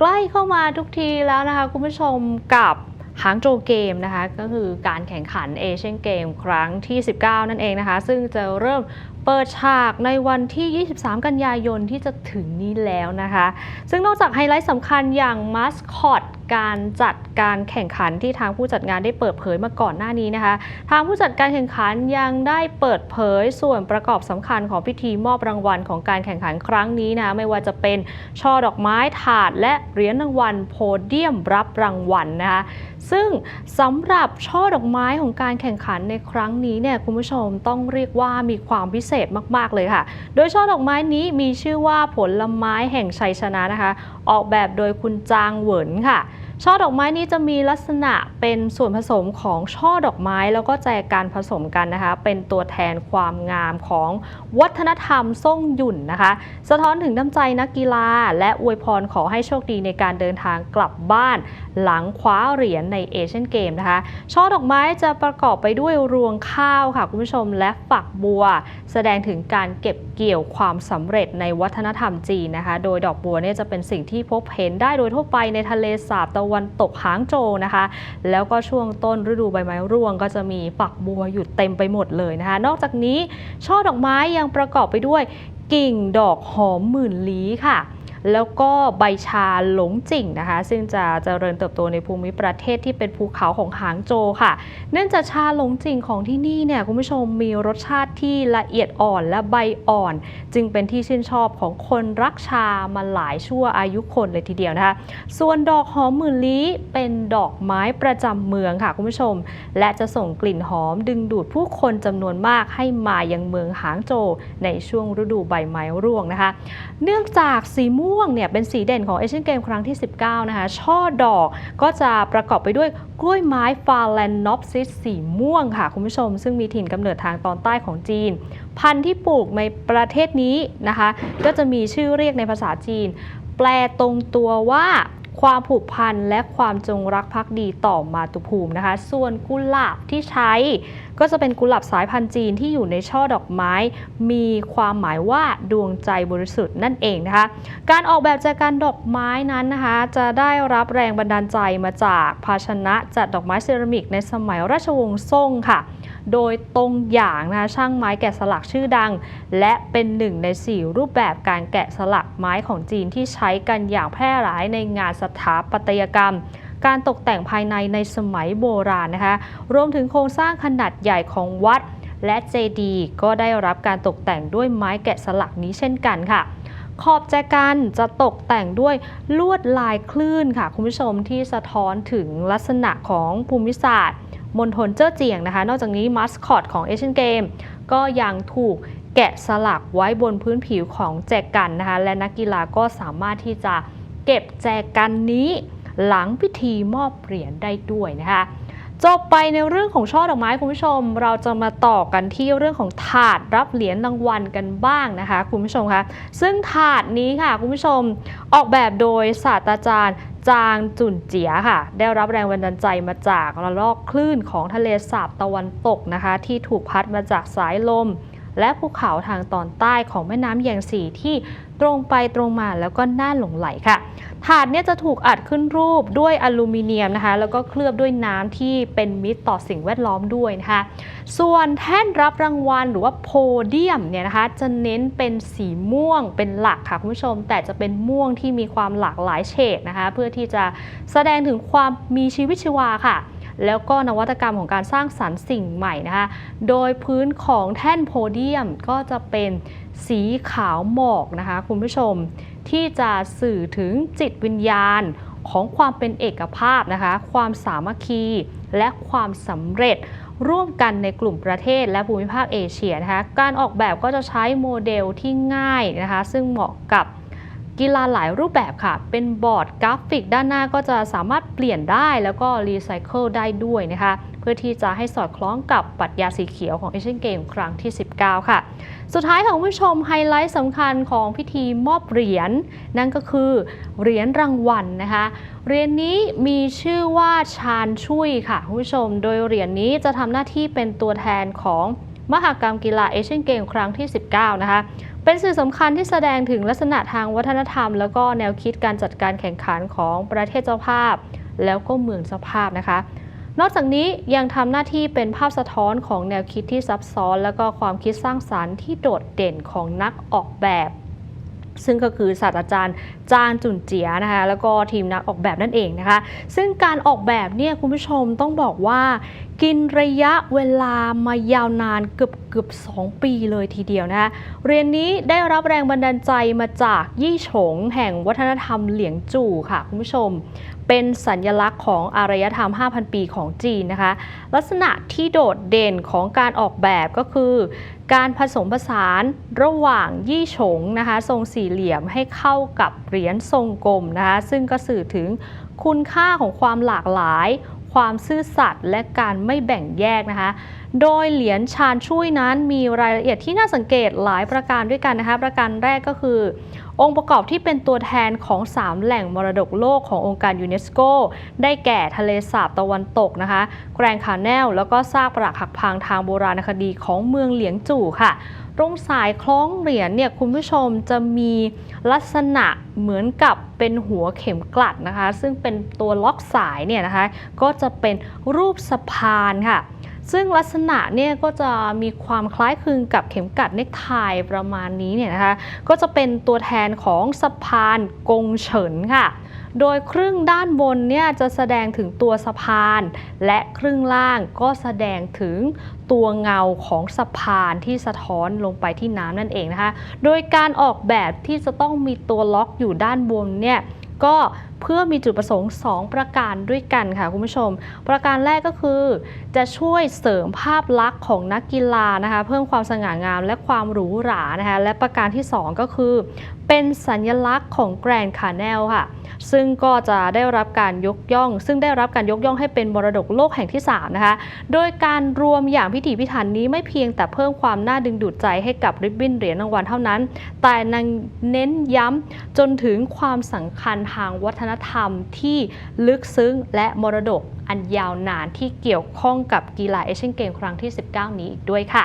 ใกล้เข้ามาทุกทีแล้วนะคะ คุณผู้ชมกับหางโจเกมนะคะก็คือการแข่งขันเอเชียนเกมครั้งที่ 19 นั่นเองนะคะ ซึ่งจะเริ่มเปิดฉากในวันที่ 23 กันยายนที่จะถึงนี้แล้วนะคะ ซึ่งนอกจากไฮไลท์สำคัญอย่างมัสคอต การจัดการแข่งขันที่ทางผู้จัดงานได้เปิดเผยมาก่อนหน้านี้นะคะ ทางผู้จัดการแข่งขันยังได้เปิดเผยส่วนประกอบสำคัญของพิธีมอบรางวัลของการแข่งขันครั้งนี้นะคะไม่ว่าจะเป็นช่อดอกไม้ถาด และเหรียญรางวัลโพเดียมรับรางวัลนะคะซึ่งสำหรับช่อดอกไม้ของการแข่งขันในครั้งนี้เนี่ยคุณผู้ชมต้องเรียกว่ามีความพิเศษมากๆเลยค่ะ โดยช่อดอกไม้นี้มีชื่อว่าผลไม้แห่งชัยชนะนะคะ ออกแบบโดยคุณจางเหวินค่ะ ช่อดอกไม้นี้จะมีลักษณะเป็นส่วนผสมของช่อดอกไม้แล้วก็แจกันผสมกันนะคะ เป็นตัวแทนความงามของวัฒนธรรมส่งหยุ่นนะคะ สะท้อนถึงน้ำใจนักกีฬา และอวยพรขอให้โชคดีในการเดินทางกลับบ้าน หลังคว้าเหรียญในเอเชียนเกมนะคะ ช่อดอกไม้จะประกอบไปด้วยรวงข้าวค่ะคุณผู้ชมและฝักบัว แสดงถึงการเก็บเกี่ยวความสำเร็จในวัฒนธรรมจีนนะคะ โดยดอกบัวเนี่ยจะเป็นสิ่งที่พบเห็นได้โดยทั่วไปในทะเลสาบตะวันตกหางโจนะคะ แล้วก็ช่วงต้นฤดูใบไม้ร่วง ก็จะมีฝักบัวอยู่เต็มไปหมดเลยนะคะ นอกจากนี้ช่อดอกไม้ยังประกอบไปด้วยกิ่งดอกหอมหมื่นลี้ค่ะ แล้วก็ใบชาหลงจิ่งนะคะ ซึ่งจะเจริญเติบโตในภูมิประเทศที่เป็นภูเขาของหางโจค่ะ เนื่องจากชาหลงจิ่งของที่นี่เนี่ยคุณผู้ชมมีรสชาติที่ละเอียดอ่อนและใบอ่อน จึงเป็นที่ชื่นชอบของคนรักชามาหลายชั่วอายุคนเลยทีเดียวนะคะ ส่วนดอกหอมหมื่นลี้เป็นดอกไม้ประจำเมืองค่ะคุณผู้ชม และจะส่งกลิ่นหอมดึงดูดผู้คนจำนวนมากให้มายังเมืองหางโจ ในช่วงฤดูใบไม้ร่วงนะคะ เนื่องจากสีม่วง่วงเนี่ยเป็นสีเด่นของเอเชียนเกมครั้งที่ 19 นะคะ ช่อดอกก็จะประกอบไปด้วยกล้วยไม้ฟาแลนนอปซิสสีม่วงค่ะ คุณผู้ชม ซึ่งมีถิ่นกำเนิดทางตอนใต้ของจีน พันธุ์ที่ปลูกในประเทศนี้นะคะ ก็จะมีชื่อเรียกในภาษาจีน แปลตรงตัวว่า ความผูกพันและความจงรักภักดีต่อมาตุภูมินะคะ ส่วนกุหลาบที่ใช้ ก็จะเป็นกุหลาบสายพันธุ์จีนที่อยู่ในช่อดอกไม้ มีความหมายว่าดวงใจบริสุทธิ์นั่นเองนะคะ การออกแบบจากการดอกไม้นั้นนะคะ จะได้รับแรงบันดาลใจมาจากภาชนะจัดดอกไม้เซรามิกในสมัยราชวงศ์ซ่งค่ะโดยตรงอย่างนะช่างไม้แกะสลักชื่อดัง และเป็นหนึ่งใน 4 รูปแบบการแกะสลักไม้ของจีนที่ใช้กันอย่างแพร่หลายในงานสถาปัตยกรรม การตกแต่งภายในในสมัยโบราณนะคะ รวมถึงโครงสร้างขนาดใหญ่ของวัด และเจดีย์ก็ได้รับการตกแต่งด้วยไม้แกะสลักนี้เช่นกันค่ะขอบแจกันจะตกแต่งด้วยลวดลายคลื่นค่ะ คุณผู้ชมที่สะท้อนถึงลักษณะของภูมิศาสตร์มณฑลเจ้อเจียงนะคะ นอกจากนี้มัสคอตของเอเชียนเกมก็ยังถูกแกะสลักไว้บนพื้นผิวของแจกันนะคะ และนักกีฬาก็สามารถที่จะ เก็บแจกันนี้หลังพิธีมอบเหรียญได้ด้วยนะคะจบไปในเรื่องของช่อดอกไม้คุณผู้ชม เราจะมาต่อกันที่เรื่องของถาดรับเหรียญรางวัลกันบ้างนะคะคุณผู้ชมคะซึ่งถาดนี้ค่ะคุณผู้ชมออกแบบโดยศาสตราจารย์จางจุนเจียค่ะ ได้รับแรงบันดาลใจมาจากระลอกคลื่นของทะเลสาบตะวันตกนะคะ ที่ถูกพัดมาจากสายลม และภูเขาทางตอนใต้ของแม่น้ำแยงสีที่ตรงไปตรงมาแล้วก็น่าหลงไหลค่ะ ถาดเนี่ยจะถูกอัดขึ้นรูปด้วยอลูมิเนียมนะคะ แล้วก็เคลือบด้วยน้ำที่เป็นมิตรต่อสิ่งแวดล้อมด้วยนะคะ ส่วนแท่นรับรางวัลหรือว่าโพเดียมเนี่ยนะคะ จะเน้นเป็นสีม่วงเป็นหลักค่ะคุณผู้ชม แต่จะเป็นม่วงที่มีความหลากหลายเฉดนะคะ เพื่อที่จะแสดงถึงความมีชีวิตชีวาค่ะ แล้วก็นวัตกรรมของการสร้างสรรค์สิ่งใหม่นะคะ โดยพื้นของแท่นโพเดียมก็จะเป็นสีขาวหมอกนะคะคุณผู้ชมที่จะสื่อถึงจิตวิญญาณของความเป็นเอกภาพนะคะ ความสามัคคี และความสำเร็จร่วมกันในกลุ่มประเทศและภูมิภาคเอเชียนะคะ การออกแบบก็จะใช้โมเดลที่ง่ายนะคะ ซึ่งเหมาะกับ กีฬาหลายรูปแบบค่ะ เป็นบอร์ดกราฟิกด้านหน้าก็จะสามารถเปลี่ยนได้แล้วก็รีไซเคิลได้ด้วยนะคะ เพื่อที่จะให้สอดคล้องกับปรัชญาสีเขียวของเอเชียนเกมครั้งที่ 19 ค่ะ สุดท้ายค่ะคุณผู้ชมไฮไลท์สำคัญของพิธีมอบเหรียญนั่นก็คือเหรียญรางวัลนะคะเหรียญนี้มีชื่อว่าชาญชุยค่ะคุณผู้ชม โดยเหรียญนี้จะทำหน้าที่เป็นตัวแทนของมหกรรมกีฬาเอเชียนเกมครั้งที่ 19 นะคะเป็นสื่อสำคัญที่แสดงถึงลักษณะทางวัฒนธรรม แล้วก็แนวคิดการจัดการแข่งขันของประเทศเจ้าภาพ แล้วก็เมืองเจ้าภาพนะคะ นอกจากนี้ยังทำหน้าที่เป็นภาพสะท้อนของแนวคิดที่ซับซ้อน แล้วก็ความคิดสร้างสารรค์ที่โดดเด่นของนักออกแบบ ซึ่งก็คือศาสตราจารย์จางจุนเจียนะคะแล้วก็ทีมนักออกแบบนั่นเองนะคะ ซึ่งการออกแบบเนี่ยคุณผู้ชมต้องบอกว่ากินระยะเวลามายาวนานเกือบเกือบ2 ปีเลยทีเดียวนะคะเรียนนี้ได้รับแรงบันดาลใจมาจากยี่ฉงแห่งวัฒนธรรมเหลียงจู่ค่ะคุณผู้ชม เป็นสัญญลักษณ์ของอารยธรรม 5,000 ปีของจีนนะคะ ลักษณะที่โดดเด่นของการออกแบบก็คือ การผสมผสานระหว่างยี่ฉงนะคะ ทรงสี่เหลี่ยมให้เข้ากับเหรียญทรงกลมนะคะ ซึ่งก็สื่อถึงคุณค่าของความหลากหลาย ความซื่อสัตย์และการไม่แบ่งแยกนะคะ โดยเหรียญชาญช่วยนั้นมีรายละเอียดที่น่าสังเกตหลายประการด้วยกันนะคะ ประการแรกก็คือ องค์ประกอบที่เป็นตัวแทนของ 3 แหล่งมรดกโลกขององค์การยูเนสโก ได้แก่ทะเลสาบตะวันตกนะคะ แกรนด์คาแนลแล้วก็ซากปรักหักพังทางโบราณคดีของเมืองเหลียงจู่ค่ะ ตรงสายคล้องเหรียญเนี่ยคุณผู้ชมจะมีลักษณะเหมือนกับเป็นหัวเข็มกลัดนะคะ ซึ่งเป็นตัวล็อกสายเนี่ยนะคะ ก็จะเป็นรูปสะพานค่ะซึ่งลักษณะเนี่ยก็จะมีความคล้ายคลึงกับเข็มกลัดเนกไทประมาณนี้เนี่ยนะคะ ก็จะเป็นตัวแทนของสะพานกงเฉินค่ะ โดยครึ่งด้านบนเนี่ยจะแสดงถึงตัวสะพาน และครึ่งล่างก็แสดงถึงตัวเงาของสะพานที่สะท้อนลงไปที่น้ำนั่นเองนะคะ โดยการออกแบบที่จะต้องมีตัวล็อกอยู่ด้านบนเนี่ยก็ เพื่อมีจุดประสงค์ 2 ประการด้วยกันค่ะคุณผู้ชม ประการแรกก็คือ จะช่วยเสริมภาพลักษณ์ของนักกีฬานะคะเพิ่มความสง่างามและความหรูหรานะคะและประการที่ 2 ก็คือ เป็นสัญลักษณ์ของแกรนด์คาร์เนลค่ะ ซึ่งก็จะได้รับการยกย่อง ซึ่งได้รับการยกย่องให้เป็นมรดกโลกแห่งที่ 3 นะคะ โดยการรวมอย่างพิถีพิถันนี้ไม่เพียงแต่เพิ่มความน่าดึงดูดใจให้กับริบบิ้นเหรียญรางวัลเท่านั้น แต่นังเน้นย้ำจนถึงความสำคัญทางวัฒนธรรมที่ลึกซึ้งและมรดกอันยาวนานที่เกี่ยวข้องกับกีฬาเอเชียนเกมครั้งที่ 19 นี้อีกด้วยค่ะ